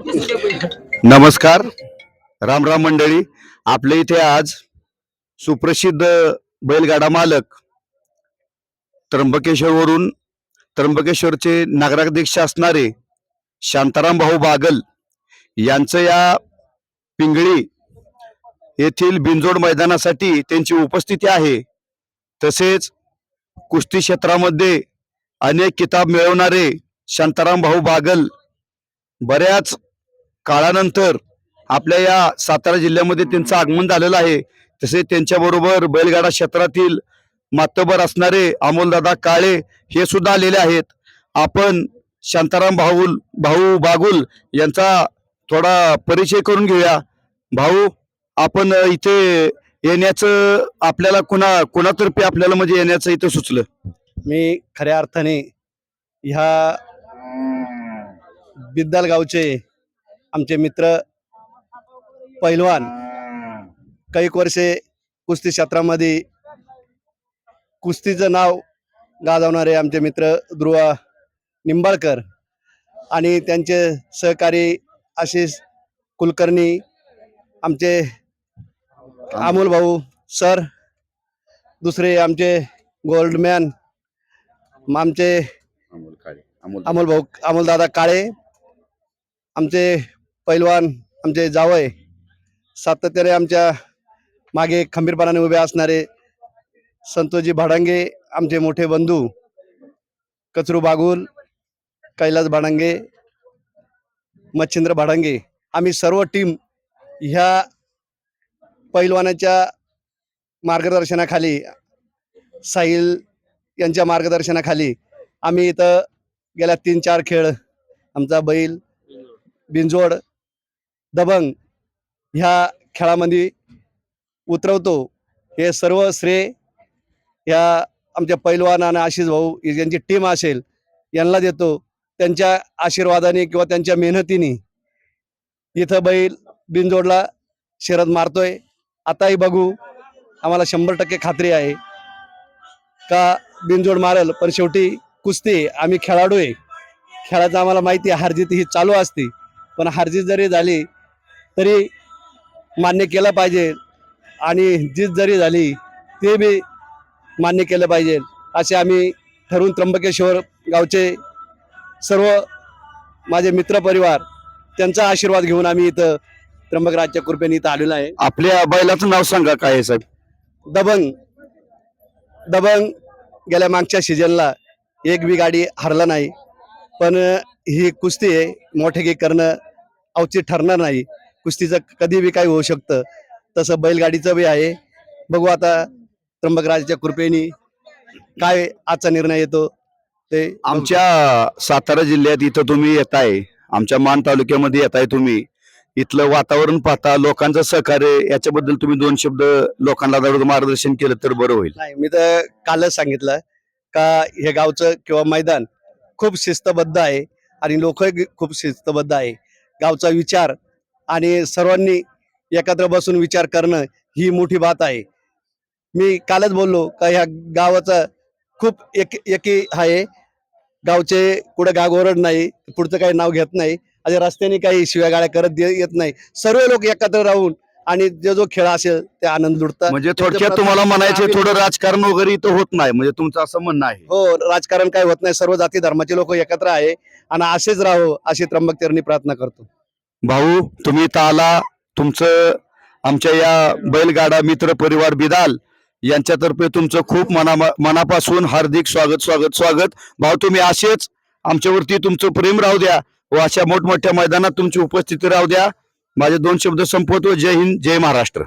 नमस्कार राम राम मंडळी. आपल्या इथे आज सुप्रसिद्ध बैलगाडा मालक त्र्यंबकेश्वरवरून त्र्यंबकेश्वरचे नगराध्यक्ष असणारे शांताराम भाऊ बागल यांचं या पिंगळी येथील बिंजोड मैदानासाठी त्यांची उपस्थिती आहे. तसेच कुस्ती क्षेत्रामध्ये अनेक किताब मिळवणारे शांताराम भाऊ बागल बऱ्याच काळानंतर आपल्या या सातारा जिल्ह्यामध्ये त्यांचं आगमन झालेलं आहे. तसे त्यांच्याबरोबर बैलगाडा क्षेत्रातील मातबर असणारे अमोलदादा काळे हे सुद्धा आलेले आहेत. आपण शांताराम भाऊल भाऊ बागुल यांचा थोडा परिचय करून घेऊया. भाऊ आपण इथे येण्याचं आपल्याला कुणा कुणातर्फे आपल्याला म्हणजे येण्याचं इथं सुचलं? मी खऱ्या अर्थाने ह्या बिद्दाल गावचे आमचे मित्र पैलवान कैक वर्षे कुस्ती क्षेत्रामध्ये कुस्तीचं नाव गाजवणारे आमचे मित्र ध्रुवा निंबाळकर आणि त्यांचे सहकारी आशिष कुलकर्णी आमचे अमोल भाऊ सर दुसरे आमचे गोल्डमॅन आमचे अमोल काळे अमोल अमोल भाऊ अमोल दादा काळे आमचे पैलवान आमचे जावय सातत्याने आमच्या मागे खंबीरपणाने उभे असणारे संतोजी भाडांगे आमचे मोठे बंधू कचरू बागुल कैलास भाडांगे मच्छिंद्र भाडांगे आम्ही सर्व टीम ह्या पैलवानाच्या मार्गदर्शनाखाली साहिल यांच्या मार्गदर्शनाखाली आम्ही इथं गेल्या तीन चार खेळ आमचा बैल बिंजोड दबंग ह्या खेळामध्ये उतरवतो. हे सर्व श्रेय ह्या आमच्या पैलवान आणि आशिष भाऊ यांची टीम असेल यांना देतो. त्यांच्या आशीर्वादाने किंवा त्यांच्या मेहनतीने इथं बैल बिनजोडला शरद मारतोय. आताही बघू आम्हाला शंभर टक्के खात्री आहे का बिनजोड मारल पण शेवटी कुस्ती आहे. आम्ही खेळाडू आहे. खेळाचं आम्हाला माहिती आहे हारजीत ही चालू असते. पण हारजीत जरी झाली तरी मान्य केलं पाहिजे. आणि जीत जरी झाली ते बी मान्य केलं पाहिजे. असे आम्ही ठरवून त्र्यंबकेश्वर गावचे सर्व माझे मित्रपरिवार त्यांचा आशीर्वाद घेऊन आम्ही इथं त्र्यंबकराजच्या कृपेने इथं आलेलो आहे. आपल्या बैलाचं नाव सांगा काय आहे साहेब? दबंग. दबंग गेल्या मागच्या सीजनला एक बी गाडी हरला नाही. पण ही कुस्ती आहे मोठे करणं अवचित ठरणार नाही. कुस्तीचं कधी बी काही होऊ शकतं. तसं बैलगाडीचं बी आहे. बघू आता त्र्यंबकराजच्या कृपेने काय आजचा निर्णय येतो. ते आमच्या सातारा जिल्ह्यात इथं तुम्ही येताय. आमच्या मान तालुक्यामध्ये येताय तुम्ही. इथलं वातावरण पाहता लोकांचं सहकार्य याच्याबद्दल तुम्ही दोन शब्द लोकांना मार्गदर्शन केलं तर बरं होईल. नाही मी तर कालच सांगितलं का हे गावचं किंवा मैदान खूप शिस्तबद्ध आहे आणि लोक खूप शिस्तबद्ध आहे. गावचा विचार आणि सर्वांनी एकत्र बसून विचार करणं ही मोठी बात आहे. मी कालच बोललो का ह्या गावाचा खूप एक एकी आहे. गावचे कुठं गाग ओरड नाही पुढचं काही नाव घेत नाही आणि रस्त्याने काही शिव्या गाड्या करत येत नाही. सर्व लोक एकत्र राहून आणि जो जो खेळ असेल ते आनंद लुटतात. म्हणजे थोडक्यात तुम्हाला म्हणायचे थोडं राजकारण वगैरे इथं होत नाही. म्हणजे तुमचं असं म्हणणं आहे. हो राजकारण काय होत नाही. सर्व जाती धर्माचे लोक एकत्र आहे. आणि असेच राहो अशी त्र्यंबक प्रार्थना करतो. भाऊ तुम्ही इथं आला तुमचं आमच्या या बैलगाडा मित्र परिवार बिदाल यांच्यातर्फे तुमचं खूप मना मनापासून हार्दिक स्वागत स्वागत स्वागत. भाऊ तुम्ही असेच आमच्यावरती तुमचं प्रेम राहू द्या व अशा मोठमोठ्या मैदानात तुमची उपस्थिती राहू द्या. माझे दोन शब्द संपवतो. जय हिंद जय महाराष्ट्र.